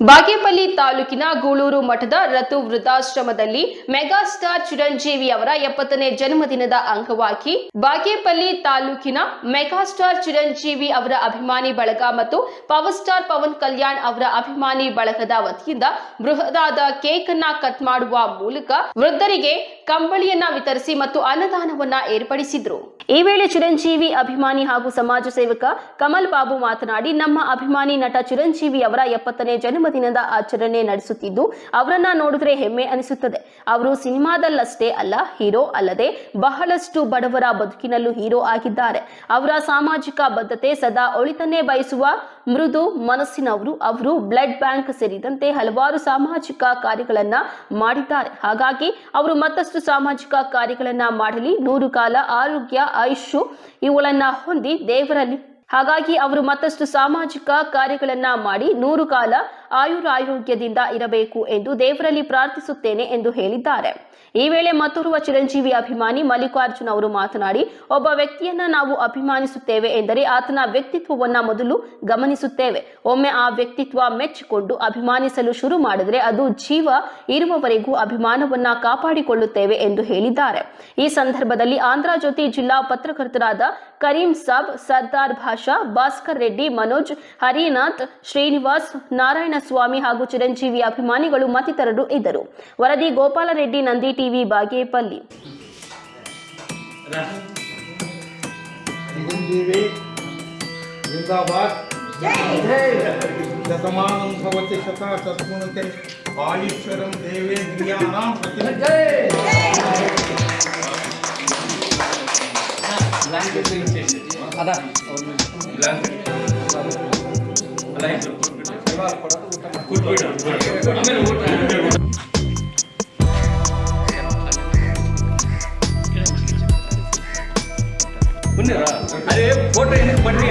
ಬಾಗೇಪಲ್ಲಿ ತಾಲೂಕಿನ ಗೂಳೂರು ಮಠದ ರತು ವೃದ್ಧಾಶ್ರಮದಲ್ಲಿ ಮೆಗಾಸ್ಟಾರ್ ಚಿರಂಜೀವಿ ಅವರ ಎಪ್ಪತ್ತನೇ ಜನ್ಮದಿನದ ಅಂಗವಾಗಿ ಬಾಗೇಪಲ್ಲಿ ತಾಲೂಕಿನ ಮೆಗಾಸ್ಟಾರ್ ಚಿರಂಜೀವಿ ಅವರ ಅಭಿಮಾನಿ ಬಳಗ ಮತ್ತು ಪವರ್ ಸ್ಟಾರ್ ಪವನ್ ಕಲ್ಯಾಣ್ ಅವರ ಅಭಿಮಾನಿ ಬಳಗದ ವತಿಯಿಂದ ಬೃಹದಾದ ಕೇಕ್ ಅನ್ನ ಕಟ್ ಮಾಡುವ ಮೂಲಕ ವೃದ್ಧರಿಗೆ ಕಂಬಳಿಯನ್ನ ವಿತರಿಸಿ ಮತ್ತು ಅನ್ನದಾನವನ್ನ ಏರ್ಪಡಿಸಿದ್ರು. ಈ ವೇಳೆ ಚಿರಂಜೀವಿ ಅಭಿಮಾನಿ ಹಾಗೂ ಸಮಾಜ ಸೇವಕ ಕಮಲ್ ಬಾಬು ಮಾತನಾಡಿ, ನಮ್ಮ ಅಭಿಮಾನಿ ನಟ ಚಿರಂಜೀವಿ ಅವರ ಎಪ್ಪತ್ತನೇ ಜನ್ಮದಿನದ ಆಚರಣೆ ನಡೆಸುತ್ತಿದ್ದು, ಅವರನ್ನ ನೋಡಿದ್ರೆ ಹೆಮ್ಮೆ ಅನಿಸುತ್ತದೆ. ಅವರು ಸಿನಿಮಾದಲ್ಲಷ್ಟೇ ಅಲ್ಲ, ಹೀರೋ ಅಲ್ಲದೆ ಬಹಳಷ್ಟು ಬಡವರ ಬದುಕಿನಲ್ಲೂ ಹೀರೋ ಆಗಿದ್ದಾರೆ. ಅವರ ಸಾಮಾಜಿಕ ಬದ್ಧತೆ ಸದಾ ಒಳಿತನ್ನೇ ಬಯಸುವ ಮೃದು ಮನಸ್ಸಿನವರು ಅವರು ಬ್ಲಡ್ ಬ್ಯಾಂಕ್ ಸೇರಿದಂತೆ ಹಲವಾರು ಸಾಮಾಜಿಕ ಕಾರ್ಯಗಳನ್ನ ಮಾಡಿದ್ದಾರೆ. ಹಾಗಾಗಿ ಅವರು ಮತ್ತಷ್ಟು ಸಾಮಾಜಿಕ ಕಾರ್ಯಗಳನ್ನ ಮಾಡಲಿ, ನೂರು ಕಾಲ ಆರೋಗ್ಯ ಆಯುಷು ಇವುಗಳನ್ನ ಹೊಂದಿ ದೇವರಲ್ಲಿ ಹಾಗಾಗಿ ಅವರು ಮತ್ತಷ್ಟು ಸಾಮಾಜಿಕ ಕಾರ್ಯಗಳನ್ನ ಮಾಡಿ ನೂರು ಕಾಲ ಆಯುರಾರೋಗ್ಯದಿಂದ ಇರಬೇಕು ಎಂದು ದೇವರಲ್ಲಿ ಪ್ರಾರ್ಥಿಸುತ್ತೇನೆ ಎಂದು ಹೇಳಿದ್ದಾರೆ. ಈ ವೇಳೆ ಮತ್ತೋರ್ವ ಚಿರಂಜೀವಿ ಅಭಿಮಾನಿ ಮಲ್ಲಿಕಾರ್ಜುನ್ ಅವರು ಮಾತನಾಡಿ, ಒಬ್ಬ ವ್ಯಕ್ತಿಯನ್ನ ನಾವು ಅಭಿಮಾನಿಸುತ್ತೇವೆ ಎಂದರೆ ಆತನ ವ್ಯಕ್ತಿತ್ವವನ್ನ ಮೊದಲು ಗಮನಿಸುತ್ತೇವೆ. ಒಮ್ಮೆ ಆ ವ್ಯಕ್ತಿತ್ವ ಮೆಚ್ಚಿಕೊಂಡು ಅಭಿಮಾನಿಸಲು ಶುರು ಮಾಡಿದ್ರೆ ಅದು ಜೀವ ಇರುವವರೆಗೂ ಅಭಿಮಾನವನ್ನ ಕಾಪಾಡಿಕೊಳ್ಳುತ್ತೇವೆ ಎಂದು ಹೇಳಿದ್ದಾರೆ. ಈ ಸಂದರ್ಭದಲ್ಲಿ ಆಂಧ್ರ ಜ್ಯೋತಿ ಜಿಲ್ಲಾ ಪತ್ರಕರ್ತರಾದ ಕರೀಂ ಸಾಬ್, ಸರ್ದಾರ್ ಭಾಷಾ, ಭಾಸ್ಕರ್ ರೆಡ್ಡಿ, ಮನೋಜ್, ಹರಿನಾಥ್, ಶ್ರೀನಿವಾಸ್, ನಾರಾಯಣ ಸ್ವಾಮಿ ಹಾಗೂ ಚಿರಂಜೀವಿ ಅಭಿಮಾನಿಗಳು ಮತ್ತಿತರರು ಇದ್ದರು. ವರದಿ ಗೋಪಾಲರೆಡ್ಡಿ ನಂದಿ ಟಿವಿ, ಬಾಗೇಪಲ್ಲಿ. ಪ್ರತಿ ಅದ ಅದೇ ಫೋಟೋ ಏನಕ್ಕೆ ಬನ್ನಿ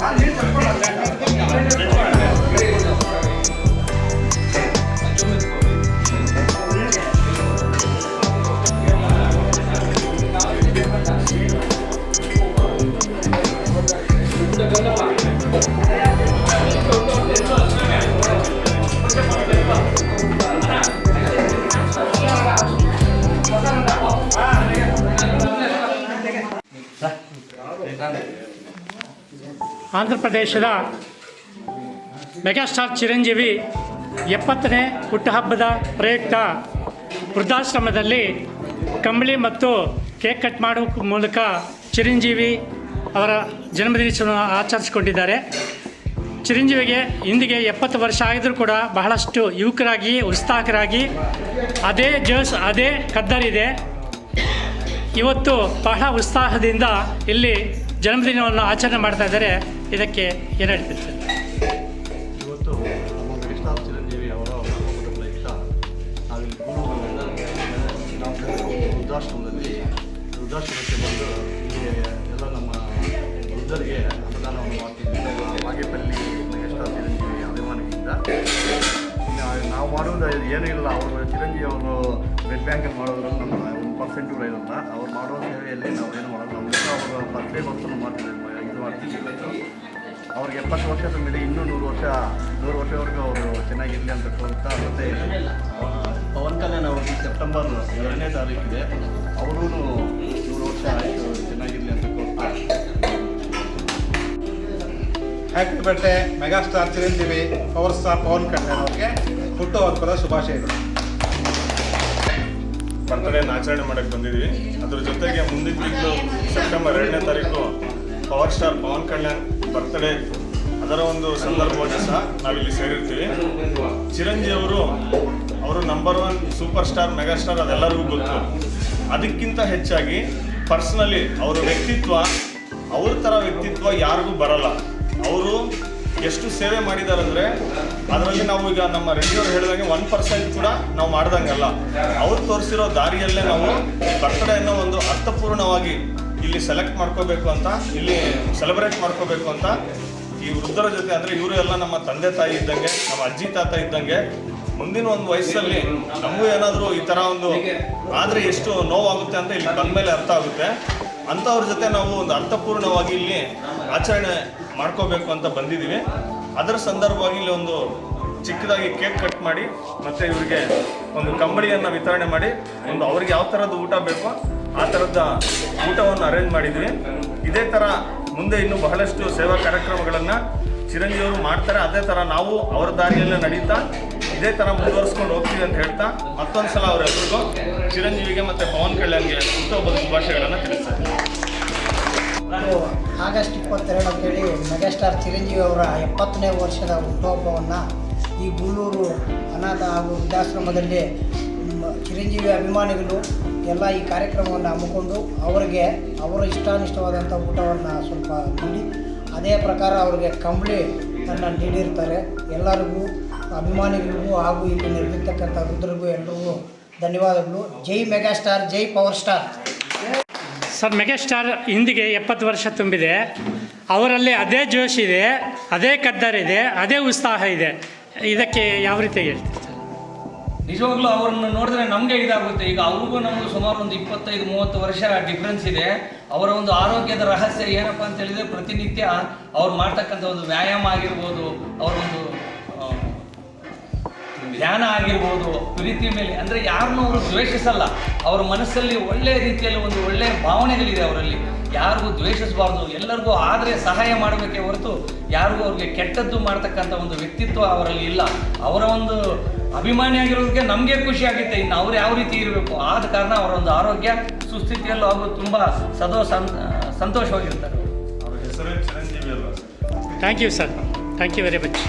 I'm gonna go to the next one. I'm gonna go to the next one. I'm gonna go to the next one. Andhra ಪ್ರದೇಶದ ಮೆಗಾಸ್ಟಾರ್ ಚಿರಂಜೀವಿ ಎಪ್ಪತ್ತನೇ ಹುಟ್ಟುಹಬ್ಬದ ಪ್ರಯುಕ್ತ ವೃದ್ಧಾಶ್ರಮದಲ್ಲಿ ಕಂಬಳಿ ಮತ್ತು ಕೇಕ್ ಕಟ್ ಮಾಡುವ ಮೂಲಕ ಚಿರಂಜೀವಿ ಅವರ ಜನ್ಮದಿನ ಆಚರಿಸಿಕೊಂಡಿದ್ದಾರೆ. ಚಿರಂಜೀವಿಗೆ ಇಂದಿಗೆ ಎಪ್ಪತ್ತು ವರ್ಷ ಆಗಿದ್ರೂ ಕೂಡ ಬಹಳಷ್ಟು ಯುವಕರಾಗಿ, ಉತ್ಸಾಹಕರಾಗಿ ಅದೇ ಜೋಸ್ ಅದೇ ಕದ್ದರಿದೆ ಇವತ್ತು ಬಹಳ ಉತ್ಸಾಹದಿಂದ ಇಲ್ಲಿ ಜನ್ಮದಿನವನ್ನು ಆಚರಣೆ ಮಾಡ್ತಾ ಇದ್ದಾರೆ. ಇದಕ್ಕೆ ಏನು ಹೇಳ್ತೀರಿ ಇವತ್ತು ನಮ್ಮ ಮೆಡಿಕಲ್ ಚಿರಂಜೀವಿ ಅವರ ಪ್ರಯುಕ್ತ ನಾವಿಲ್ಲಿ ವೃದ್ಧಾಶ್ರಮದಲ್ಲಿ ವೃದ್ಧಾಶ್ರಮಕ್ಕೆ ಬಂದು ಎಲ್ಲ ನಮ್ಮ ವೃದ್ಧರಿಗೆ ಅನುದಾನವನ್ನು ಮಾಡ್ತಿದ್ದೀವಿ ಬಾಗೇಪಲ್ಲಿ ಮೆಗಾಸ್ಟಾರ್ ಚಿರಂಜೀವಿ ಅಭಿಮಾನಿಯಿಂದ ನಾವು ಮಾಡೋದು ಏನಿಲ್ಲ ಅವರು ಚಿರಂಜೀವಿ ಅವರು ಬ್ಲಡ್ ಬ್ಯಾಂಕಲ್ಲಿ ಮಾಡೋದ್ರಲ್ಲಿ ನಮ್ಮ ಒಂದು ಪರ್ಸೆಂಟು ಇರಲ್ಲ ಅವ್ರು ಮಾಡೋ ಸೇವೆಯಲ್ಲಿ ನಾವು ಏನು ಮಾಡೋದು? ನಮ್ಮ ಅವರು ಪ್ರತಿ ವರ್ಷನೂ ಮಾಡ್ತಿದ್ದೀವಿ ಇದು ಅವ್ರಿಗೆ ಎಪ್ಪತ್ತು ವರ್ಷ ತುಂಬಿದೆ, ಇನ್ನೂ ನೂರು ವರ್ಷ, ನೂರು ವರ್ಷವರೆಗೂ ಅವರು ಚೆನ್ನಾಗಿರಲಿ ಅಂತ ಕೋರ್ತಾ ಮತ್ತೆ ಪವನ್ ಕಲ್ಯಾಣ್ ಅವ್ರಿಗೆ ಸೆಪ್ಟೆಂಬರ್ ಎರಡನೇ ತಾರೀಕಿದೆ ಅವರೂ ನೂರು ವರ್ಷ ಆಯಿತು ಚೆನ್ನಾಗಿರಲಿ ಅಂತ. Happy birthday megastar Chiranjeevi power star Pawan Kalyan ಅವ್ರಿಗೆ ಹುಟ್ಟುಹಬ್ಬದ ಶುಭಾಶಯಗಳು ಬರ್ತಡೇನ ಆಚರಣೆ ಮಾಡಕ್ಕೆ ಬಂದಿದ್ವಿ. ಅದ್ರ ಜೊತೆಗೆ ಮುಂದಿನ ತಿಂಗಳು ಸೆಪ್ಟೆಂಬರ್ ಎರಡನೇ ತಾರೀಕು power star Pawan Kalyan birthday ಅದರ ಒಂದು ಸಂದರ್ಭವಾಗಿ ಸಹ ನಾವಿಲ್ಲಿ ಸೇರಿರ್ತೀವಿ. ಚಿರಂಜೀವಿ ಅವರು ಅವರು number one super star mega star ಅದೆಲ್ಲರಿಗೂ ಗೊತ್ತು. ಅದಕ್ಕಿಂತ ಹೆಚ್ಚಾಗಿ ಪರ್ಸ್ನಲಿ ಅವರ ವ್ಯಕ್ತಿತ್ವ, ಅವ್ರ ಥರ ವ್ಯಕ್ತಿತ್ವ ಯಾರಿಗೂ ಬರಲ್ಲ. ಅವರು ಎಷ್ಟು ಸೇವೆ ಮಾಡಿದಾರಂದ್ರೆ ಅದರಲ್ಲಿ ನಾವು ಈಗ ನಮ್ಮ ರೆಡ್ಡಿಯವರು ಹೇಳಿದಂಗೆ ಒನ್ ಪರ್ಸೆಂಟ್ ಕೂಡ ನಾವು ಮಾಡ್ದಂಗಲ್ಲ. ಅವ್ರು ತೋರಿಸಿರೋ ದಾರಿಯಲ್ಲೇ ನಾವು ಬರ್ತಡೆಯನ್ನು ಒಂದು ಅರ್ಥಪೂರ್ಣವಾಗಿ ಇಲ್ಲಿ ಸೆಲೆಕ್ಟ್ ಮಾಡ್ಕೋಬೇಕು ಅಂತ, ಇಲ್ಲಿ ಸೆಲೆಬ್ರೇಟ್ ಮಾಡ್ಕೋಬೇಕು ಅಂತ ಈ ವೃದ್ಧರ ಜೊತೆ, ಅಂದರೆ ಇವರು ಎಲ್ಲ ನಮ್ಮ ತಂದೆ ತಾಯಿ ಇದ್ದಂಗೆ, ನಮ್ಮ ಅಜ್ಜಿ ತಾತ ಇದ್ದಂಗೆ, ಮುಂದಿನ ಒಂದು ವಯಸ್ಸಲ್ಲಿ ನಮಗೂ ಏನಾದರೂ ಈ ಥರ ಒಂದು ಆದರೆ ಎಷ್ಟು ನೋವಾಗುತ್ತೆ ಅಂತ ಇಲ್ಲಿ ಬಂದಮೇಲೆ ಅರ್ಥ ಆಗುತ್ತೆ. ಅಂಥವ್ರ ಜೊತೆ ನಾವು ಒಂದು ಅರ್ಥಪೂರ್ಣವಾಗಿ ಇಲ್ಲಿ ಆಚರಣೆ ಮಾಡ್ಕೋಬೇಕು ಅಂತ ಬಂದಿದ್ದೀವಿ ಅದರ ಸಂದರ್ಭವಾಗಿ ಇಲ್ಲಿ ಒಂದು ಚಿಕ್ಕದಾಗಿ ಕೇಕ್ ಕಟ್ ಮಾಡಿ, ಮತ್ತು ಇವರಿಗೆ ಒಂದು ಕಂಬಳಿಯನ್ನು ವಿತರಣೆ ಮಾಡಿ, ಒಂದು ಅವ್ರಿಗೆ ಯಾವ ಥರದ್ದು ಊಟ ಬೇಕೋ ಆ ಥರದ ಊಟವನ್ನು ಅರೇಂಜ್ ಮಾಡಿದ್ವಿ. ಇದೇ ಥರ ಮುಂದೆ ಇನ್ನೂ ಬಹಳಷ್ಟು ಸೇವಾ ಕಾರ್ಯಕ್ರಮಗಳನ್ನು ಚಿರಂಜೀವಿಯವರು ಮಾಡ್ತಾರೆ. ಅದೇ ಥರ ನಾವು ಅವರ ದಾರಿಯಲ್ಲೇ ನಡೀತಾ, ಇದೇ ಥರ ಮುಂದುವರಿಸ್ಕೊಂಡು ಹೋಗ್ತೀವಿ ಅಂತ ಹೇಳ್ತಾ ಮತ್ತೊಂದು ಸಲ ಅವರೆಲ್ಲರಿಗೂ ಚಿರಂಜೀವಿಗೆ ಮತ್ತು ಪವನ್ ಕಲ್ಯಾಣ್ಗೆ ಹುಟ್ಟುಹಬ್ಬದ ಶುಭಾಶಯಗಳನ್ನು ತಿಳಿಸ್ತಾರೆ. ನಾನು ಆಗಸ್ಟ್ ಇಪ್ಪತ್ತೆರಡು ಅಂತೇಳಿ ಮೆಗಾಸ್ಟಾರ್ ಚಿರಂಜೀವಿ ಅವರ ಎಪ್ಪತ್ತನೇ ವರ್ಷದ ಹುಟ್ಟುಹಬ್ಬವನ್ನು ಈ ಗೂಳೂರು ಅನಾಥ ಹಾಗೂ ವೃದ್ಧಾಶ್ರಮದಲ್ಲಿ ಚಿರಂಜೀವಿ ಅಭಿಮಾನಿಗಳು ಎಲ್ಲ ಈ ಕಾರ್ಯಕ್ರಮವನ್ನು ಹಮ್ಮಿಕೊಂಡು ಅವರಿಗೆ ಅವರ ಇಷ್ಟಾನಿಷ್ಟವಾದಂಥ ಊಟವನ್ನು ಸ್ವಲ್ಪ ನೀಡಿ, ಅದೇ ಪ್ರಕಾರ ಅವರಿಗೆ ಕಂಬಳಿ ತನ್ನ ನೀಡಿರ್ತಾರೆ. ಎಲ್ಲರಿಗೂ, ಅಭಿಮಾನಿಗಳಿಗೂ ಹಾಗೂ ಇಲ್ಲಿ ನಿರ್ಮಿತಕ್ಕಂಥ ವೃದ್ಧರಿಗೂ ಎಲ್ಲರಿಗೂ ಧನ್ಯವಾದಗಳು. ಜೈ ಮೆಗಾಸ್ಟಾರ್, ಜೈ ಪವರ್ ಸ್ಟಾರ್. ಸರ್, ಮೆಗಾಸ್ಟಾರ್ ಹಿಂದಿಗೆ ಎಪ್ಪತ್ತು ವರ್ಷ ತುಂಬಿದೆ. ಅವರಲ್ಲಿ ಅದೇ ಜೋಶ್ ಇದೆ, ಅದೇ ಕದ್ದರಿದೆ, ಅದೇ ಉತ್ಸಾಹ ಇದೆ. ಇದಕ್ಕೆ ಯಾವ ರೀತಿ ಹೇಳ್ತೀರಿ? ಸರ್ ನಿಜವಾಗ್ಲೂ ಅವ್ರನ್ನ ನೋಡಿದ್ರೆ ನಮಗೆ ಇದಾಗುತ್ತೆ. ಈಗ ಅವ್ರಿಗೂ ನಮಗೂ ಸುಮಾರು ಒಂದು ಇಪ್ಪತ್ತೈದು, ಮೂವತ್ತು ವರ್ಷ ಡಿಫ್ರೆನ್ಸ್ ಇದೆ. ಅವರ ಒಂದು ಆರೋಗ್ಯದ ರಹಸ್ಯ ಏನಪ್ಪ ಅಂತ ಹೇಳಿದ್ರೆ ಪ್ರತಿನಿತ್ಯ ಅವ್ರು ಮಾಡ್ತಕ್ಕಂಥ ಒಂದು ವ್ಯಾಯಾಮ ಆಗಿರ್ಬೋದು, ಅವರ ಒಂದು ಧ್ಯಾನ ಆಗಿರ್ಬೋದು, ಪ್ರೀತಿ ಮೇಲೆ, ಅಂದರೆ ಯಾರನ್ನೂ ಅವರು ದ್ವೇಷಿಸಲ್ಲ. ಅವರ ಮನಸ್ಸಲ್ಲಿ ಒಳ್ಳೆಯ ರೀತಿಯಲ್ಲಿ ಒಂದು ಒಳ್ಳೆಯ ಭಾವನೆಗಳಿದೆ ಅವರಲ್ಲಿ. ಯಾರಿಗೂ ದ್ವೇಷಿಸಬಾರ್ದು. ಎಲ್ಲರಿಗೂ ಆದರೆ ಸಹಾಯ ಮಾಡಬೇಕೇ ಹೊರತು ಯಾರಿಗೂ ಅವ್ರಿಗೆ ಕೆಟ್ಟದ್ದು ಮಾಡ್ತಕ್ಕಂಥ ಒಂದು ವ್ಯಕ್ತಿತ್ವ ಅವರಲ್ಲಿ ಇಲ್ಲ. ಅವರ ಒಂದು ಅಭಿಮಾನಿ ಆಗಿರೋದಕ್ಕೆ ನಮಗೆ ಖುಷಿ ಆಗುತ್ತೆ. ಇನ್ನು ಅವ್ರು ಯಾವ ರೀತಿ ಇರಬೇಕು? ಆದ ಕಾರಣ ಅವರೊಂದು ಆರೋಗ್ಯ ಸುಸ್ಥಿತಿಯಲ್ಲೂ ಅವರು ತುಂಬ ಸದೋ ಸಂ ಸಂತೋಷವಾಗಿರ್ತಾರೆ. ಅವ್ರ ಹೆಸರೇ ಚಿರಂಜೀವಿ ಅಲ್ವಾ thank you sir thank you very much